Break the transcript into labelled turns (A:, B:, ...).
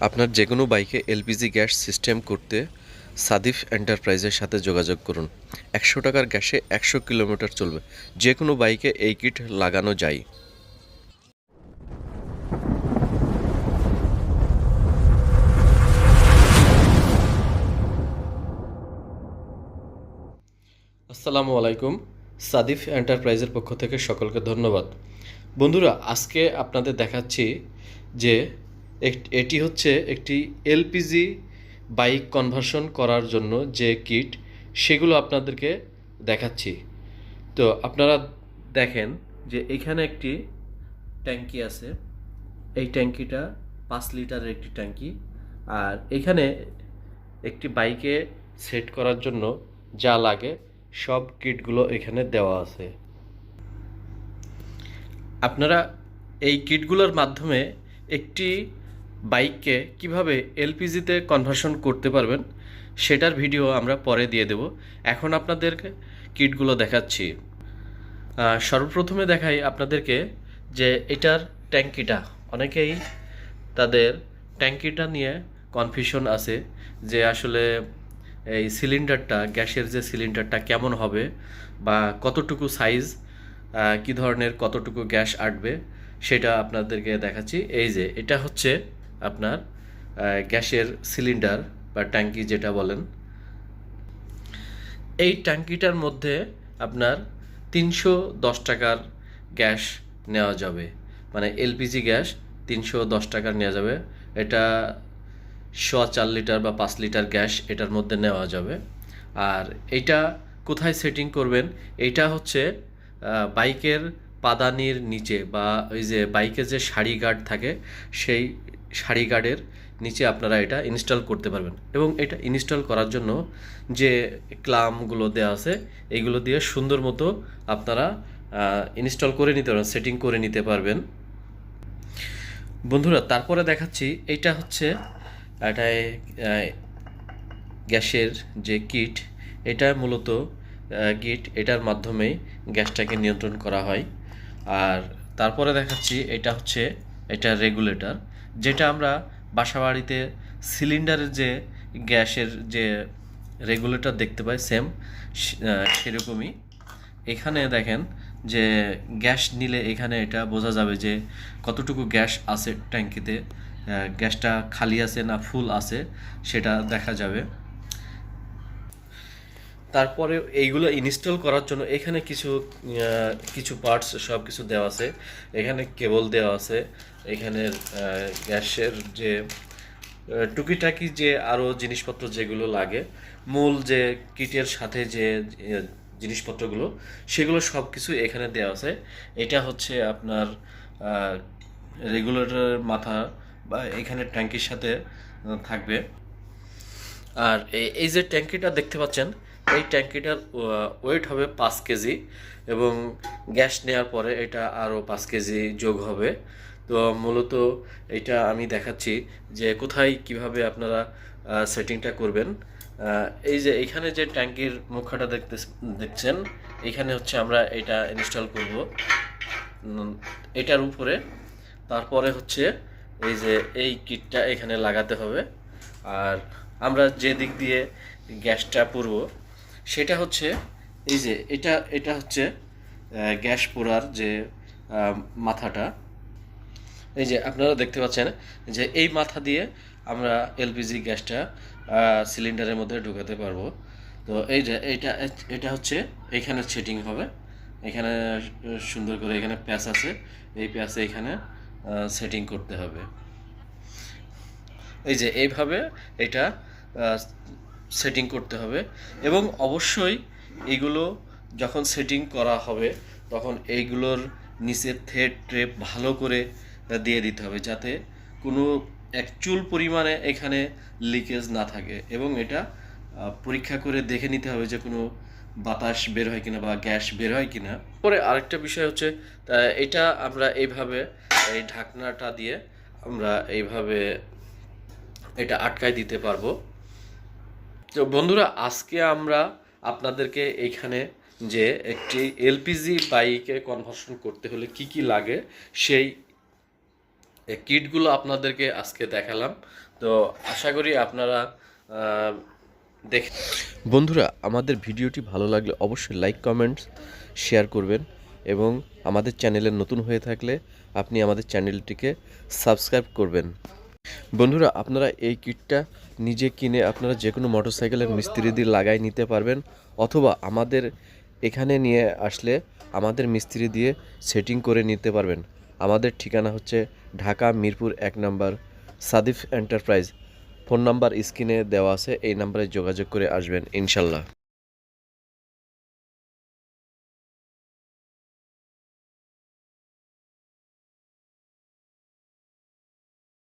A: আপনার যে কোনো বাইকে এলপিজি গ্যাস সিস্টেম করতে সাদিফ এন্টারপ্রাইজের সাথে যোগাযোগ করুন। একশো টাকার গ্যাসে একশো কিলোমিটার চলবে। যে কোনো বাইকে এই কিট লাগানো যায়। আসসালামু আলাইকুম। সাদিফ এন্টারপ্রাইজের পক্ষ থেকে সকলকে ধন্যবাদ। বন্ধুরা, আজকে আপনাদের দেখাচ্ছি যে এটি হচ্ছে একটি এলপিজি বাইক কনভার্সন করার জন্য যে কিট, সেগুলো আপনাদেরকে দেখাচ্ছি। তো আপনারা দেখেন যে এখানে একটি ট্যাঙ্কি আছে। এই ট্যাঙ্কিটা পাঁচ লিটারের একটি ট্যাঙ্কি। আর এখানে একটি বাইকে সেট করার জন্য যা লাগে, সব কিটগুলো এখানে দেওয়া আছে। আপনারা এই কিটগুলোর মাধ্যমে একটি বাইককে কীভাবে এলপিজিতে কনভার্সন করতে পারবেন, সেটার ভিডিও আমরা পরে দিয়ে দেব। এখন আপনাদেরকে কিটগুলো দেখাচ্ছি। সর্বপ্রথমে দেখাই আপনাদেরকে যে এটার ট্যাঙ্কিটা, অনেকেই তাদের ট্যাঙ্কিটা নিয়ে কনফিউশন আছে যে আসলে এই সিলিন্ডারটা গ্যাসের যে সিলিন্ডারটা কেমন হবে বা কতটুকু সাইজ কি ধরনের কতটুকু গ্যাস আটবে, সেটা আপনাদেরকে দেখাচ্ছি। এই যে, এটা হচ্ছে আপনার গ্যাসের সিলিন্ডার বা ট্যাঙ্কি যেটা বলেন, এই ট্যাঙ্কিটার মধ্যে আপনার তিনশো দশ টাকার গ্যাস নেওয়া যাবে। মানে এলপিজি গ্যাস তিনশো দশ টাকার নেওয়া যাবে। এটা শ চার লিটার বা পাঁচ লিটার গ্যাস এটার মধ্যে নেওয়া যাবে। আর এটা কোথায় সেটিং করবেন? এইটা হচ্ছে বাইকের পাদানির নিচে বা ওই যে বাইকের যে সারি গার্ড থাকে, সেই সারি গার্ডের নিচে আপনারা এটা ইনস্টল করতে পারবেন। এবং এটা ইনস্টল করার জন্য যে ক্লামগুলো দেওয়া আছে এইগুলো দিয়ে সুন্দর মতো আপনারা ইনস্টল করে নিতে পারবেন সেটিং করে নিতে পারবেন। বন্ধুরা, তারপরে দেখাচ্ছি, এইটা হচ্ছে একটা গ্যাসের যে কিট এটা মূলত কিট এটার মাধ্যমেই গ্যাসটাকে নিয়ন্ত্রণ করা হয়। আর তারপরে দেখাচ্ছি, এটা হচ্ছে, এটা রেগুলেটর যেটা আমরা বাসাবাড়িতে সিলিন্ডারের যে গ্যাসের যে রেগুলেটর দেখতে পাই সেম সেরকমই। এখানে দেখেন যে গ্যাস নিলে এখানে এটা বোঝা যাবে যে কতটুকু গ্যাস আছে ট্যাঙ্কিতে গ্যাসটা খালি আছে না ফুল আছে, সেটা দেখা যাবে। তারপরে এইগুলো ইনস্টল করার জন্য এখানে কিছু কিছু পার্টস সব কিছু দেওয়া আছে। এখানে কেবল দেওয়া আছে। এখানের গ্যাসের যে টুকিটাকি যে আরও জিনিসপত্র যেগুলো লাগে, মূল যে কিটের সাথে যে জিনিসপত্রগুলো, সেগুলো সব কিছু এখানে দেওয়া আছে। এটা হচ্ছে আপনার রেগুলেটরের মাথা বা এখানে ট্যাঙ্কির সাথে থাকবে। আর এই যে ট্যাঙ্কিটা দেখতে পাচ্ছেন এই ট্যাঙ্কিটার ওয়েট হবে পাঁচ কেজি এবং গ্যাস নেওয়ার পরে এটা আরও পাঁচ কেজি যোগ হবে। তো মূলত এটা আমি দেখাচ্ছি যে কোথায় কীভাবে আপনারা সেটিংটা করবেন। এই যে এখানে যে ট্যাঙ্কির মুখাটা দেখতে দেখছেন, এখানে হচ্ছে আমরা এটা ইনস্টল করব। এটার উপরে। তারপরে হচ্ছে এই যে এই কিটটা এখানে লাগাতে হবে। আর আমরা যে দিক দিয়ে গ্যাসটা পুরবো সেটা হচ্ছে, এই যে এটা এটা হচ্ছে গ্যাস পোড়ার যে মাথাটা। এই যে আপনারা দেখতে পাচ্ছেন যে এই মাথা দিয়ে আমরা এলপিজি গ্যাসটা সিলিন্ডারের মধ্যে ঢোকাতে পারব। তো এই যে এটা এটা হচ্ছে, এখানে সেটিং হবে। এখানে সুন্দর করে এখানে প্যাচ আছে। এই প্যাচে এখানে সেটিং করতে হবে। এই যে এইভাবে এটা সেটিং করতে হবে এবং অবশ্যই এগুলো যখন সেটিং করা হবে, তখন এইগুলোর নিচে থ্রেড ট্রেপ ভালো করে দিয়ে দিতে হবে যাতে কোনো এক চুল পরিমাণে এখানে লিকেজ না থাকে এবং এটা পরীক্ষা করে দেখে নিতে হবে যে কোনো বাতাস বের হয় কিনা বা গ্যাস বের হয় কিনা। পরে আরেকটা বিষয় হচ্ছে এটা আমরা এইভাবে এই ঢাকনাটা দিয়ে আমরা এইভাবে এটা আটকায় দিতে পারব। তো বন্ধুরা, আজকে আমরা আপনাদেরকে এইখানে যে একটি এলপিজি বাইকে কনভার্সন করতে হলে কি কি লাগে, সেই কিটগুলো আপনাদেরকে আজকে দেখালাম। তো আশা করি আপনারা দেখ বন্ধুরা, আমাদের ভিডিওটি ভালো লাগলে অবশ্যই লাইক কমেন্টস শেয়ার করবেন এবং আমাদের চ্যানেলে নতুন হয়ে থাকলে আপনি আমাদের চ্যানেলটিকে সাবস্ক্রাইব করবেন। বন্ধুরা, আপনারা এই কিটটা নিজে কিনে আপনারা যে কোনো মোটরসাইকেলের মিস্ত্রি দিয়ে লাগাই নিতে পারবেন, অথবা আমাদের এখানে নিয়ে আসলে আমাদের মিস্ত্রি দিয়ে সেটিং করে নিতে পারবেন। আমাদের ঠিকানা হচ্ছে ঢাকা মিরপুর এক number, Sadif enterprise. Phone number স্ক্রিনে দেওয়া আছে, এই নাম্বারে যোগাযোগ করে আসবেন, ইনশাল্লাহ।